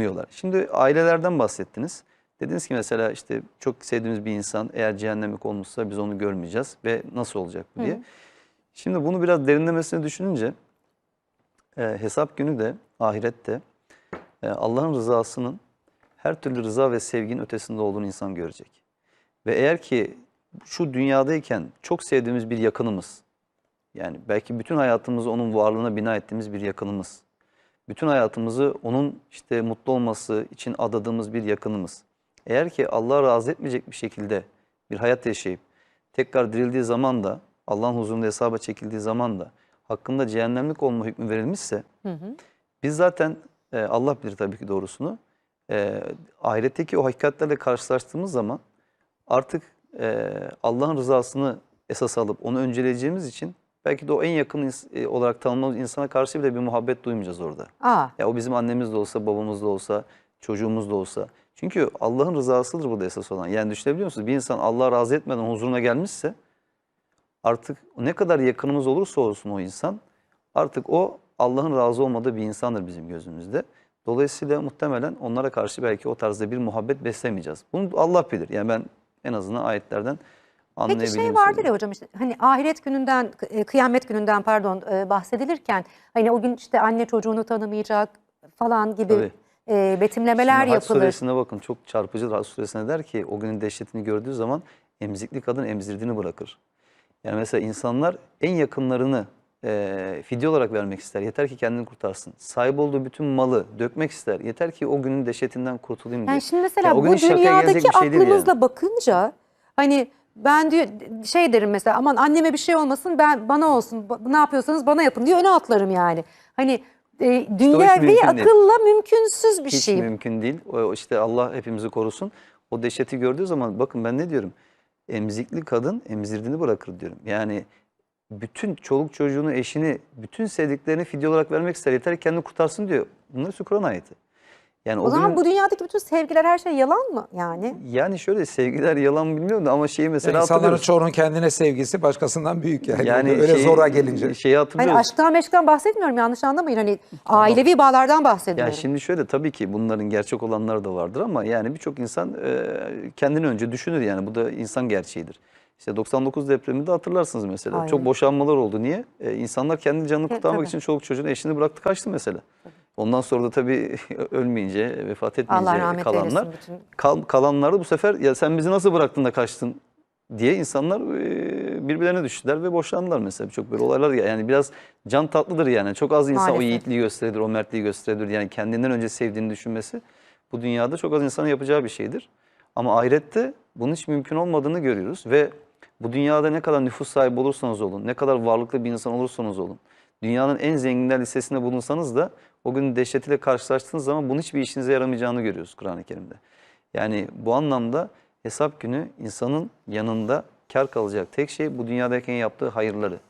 umuyorlar. Şimdi ailelerden bahsettiniz. Dediniz ki mesela işte çok sevdiğimiz bir insan eğer cehennemlik olmuşsa biz onu görmeyeceğiz ve nasıl olacak bu diye. Şimdi bunu biraz derinlemesine düşününce e, hesap günü de ahirette e, Allah'ın rızasının her türlü rıza ve sevginin ötesinde olduğunu insan görecek. Ve eğer ki şu dünyadayken çok sevdiğimiz bir yakınımız, yani belki bütün hayatımızı onun varlığına bina ettiğimiz bir yakınımız, bütün hayatımızı onun işte mutlu olması için adadığımız bir yakınımız. Eğer ki Allah razı etmeyecek bir şekilde bir hayat yaşayıp tekrar dirildiği zaman da Allah'ın huzurunda hesaba çekildiği zaman da hakkında cehennemlik olma hükmü verilmişse biz zaten e, Allah bilir tabii ki doğrusunu e, ahiretteki o hakikatlerle karşılaştığımız zaman artık e, Allah'ın rızasını esas alıp onu önceleyeceğimiz için belki de o en yakın e, olarak tanımladığımız insana karşı bile bir muhabbet duymayacağız orada. Aa, Ya o bizim annemiz de olsa, babamız da olsa, çocuğumuz da olsa. Çünkü Allah'ın rızasıdır burada esas olan. Yani düşünebiliyor musunuz? Bir insan Allah razı etmeden huzuruna gelmişse artık ne kadar yakınımız olursa olsun o insan artık o Allah'ın razı olmadığı bir insandır bizim gözümüzde. Dolayısıyla muhtemelen onlara karşı belki o tarzda bir muhabbet beslemeyeceğiz. Bunu Allah bilir. Yani ben en azından ayetlerden peki anlayabildiğimi şey vardır ya hocam işte hani ahiret gününden, e, kıyamet gününden pardon e, bahsedilirken hani o gün işte anne çocuğunu tanımayacak falan gibi Tabii. e, betimlemeler Şimdi Hac yapılır. suresine bakın çok çarpıcı Hac suresine der ki o günün dehşetini gördüğü zaman emzikli kadın emzirdiğini bırakır. Yani mesela insanlar en yakınlarını e, fidye olarak vermek ister. Yeter ki kendini kurtarsın. Sahip olduğu bütün malı dökmek ister. Yeter ki o günün dehşetinden kurtulayım diye. Yani şimdi mesela Ya bu dünyadaki şey aklımızla yani. bakınca hani ben diyor şey derim mesela aman anneme bir şey olmasın ben bana olsun ne yapıyorsanız bana yapın diye öne atlarım yani. Hani e, dünyevi mümkün değil. akılla mümkünsüz bir Hiç şey. mümkün değil. O, işte Allah hepimizi korusun. O dehşeti gördüğü zaman bakın ben ne diyorum? Emzikli kadın emzirdiğini bırakır diyorum. Yani bütün çoluk çocuğunu, eşini, bütün sevdiklerini fidye olarak vermek ister. Yeter ki kendini kurtarsın diyor. Bunlar hepsi Kur'an ayeti. Yani O zaman günün- bu dünyadaki bütün sevgiler her şey yalan mı yani? yani şöyle sevgiler yalan mı bilmiyorum da ama şeyi mesela Yani insanların çoğunun kendine sevgisi başkasından büyük yani. Yani Öyle şeyi- zora gelince. Şeyi hatırlıyoruz. Hani aşktan meşkten bahsetmiyorum yanlış anlamayın. Hani ailevi bağlardan bahsediyorum. Ya şimdi şöyle tabii ki bunların gerçek olanları da vardır ama yani birçok insan e, kendini önce düşünür yani bu da insan gerçeğidir. İşte 99 depreminde hatırlarsınız mesela. Aynen. Çok boşanmalar oldu. Niye? E, insanlar kendi canını E, kurtarmak tabii. için çoluk çocuğunu eşini bıraktı kaçtı mesela. Ondan sonra da tabii ölmeyince, vefat etmeyince Allah rahmet kalanlar. eylesin bütün. Kal, kalanlar da bu sefer ya sen bizi nasıl bıraktın da kaçtın diye insanlar birbirlerine düştüler ve boşandılar mesela. Birçok böyle olaylar ya- yani biraz can tatlıdır yani. Çok az insan o Maalesef. yiğitliği gösterir, o mertliği gösterir. Yani kendinden önce sevdiğini düşünmesi bu dünyada çok az insanın yapacağı bir şeydir. Ama ahirette bunun hiç mümkün olmadığını görüyoruz ve bu dünyada ne kadar nüfus sahibi olursanız olun, ne kadar varlıklı bir insan olursanız olun, dünyanın en zenginler listesinde bulunsanız da o gün dehşetiyle karşılaştığınız zaman bunun hiçbir işinize yaramayacağını görüyoruz Kur'an-ı Kerim'de. Yani bu anlamda hesap günü insanın yanında kar kalacak tek şey bu dünyadayken yaptığı hayırları